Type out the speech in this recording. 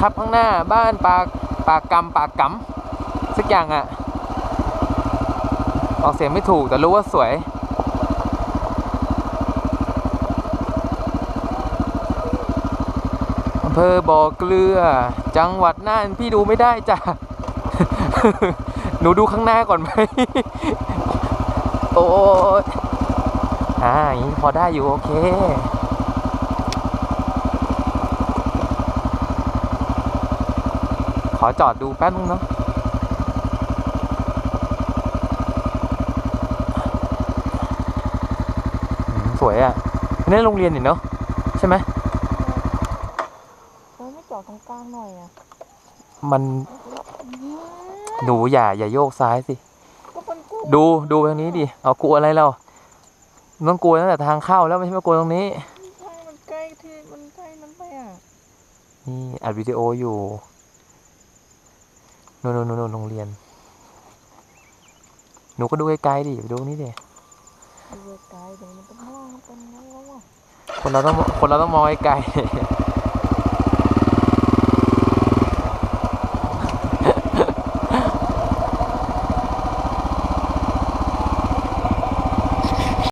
ครับข้างหน้าบ้านปากปากกำปากกำสักอย่างอะ่ะออกเสียงไม่ถูกแต่รู้ว่าสวย อำเภอบ่อเกลือ จังหวัดน่านพี่ดูไม่ได้จ้ะ หนูดูข้างหน้าก่อนไหม โอ้ยอ่าอย่างนี้พอได้อยู่โอเค ขอจอดดูแป๊บนึงเนาะอืมสวยอะ่ะนี่โรงเรียนนี่เนาะใช่ไหมเออไม่จอดตรงกลางหน่อยอะ มันหนูอย่าอย่าโยกซ้ายสิก็มันกู้ดูดูทางนี้ดิ เอากลัวอะไรเราต้องกลัวตั้งแต่ทางเข้าแล้วไม่ใช่มากลัวตรงนี้ใช่มันใกล้ที่มันใกล้นั้นไปอะ นี่อัดวิดีโออยู่ นู่นนู่นนู่นโรงเรียน หนูก็ดูไกลๆดิไปดูตรงนี้ดิดูไกลเดี๋ยวมันจะมองเป็นไงแล้วอะคนเราต้องคนเราต้องมองไกล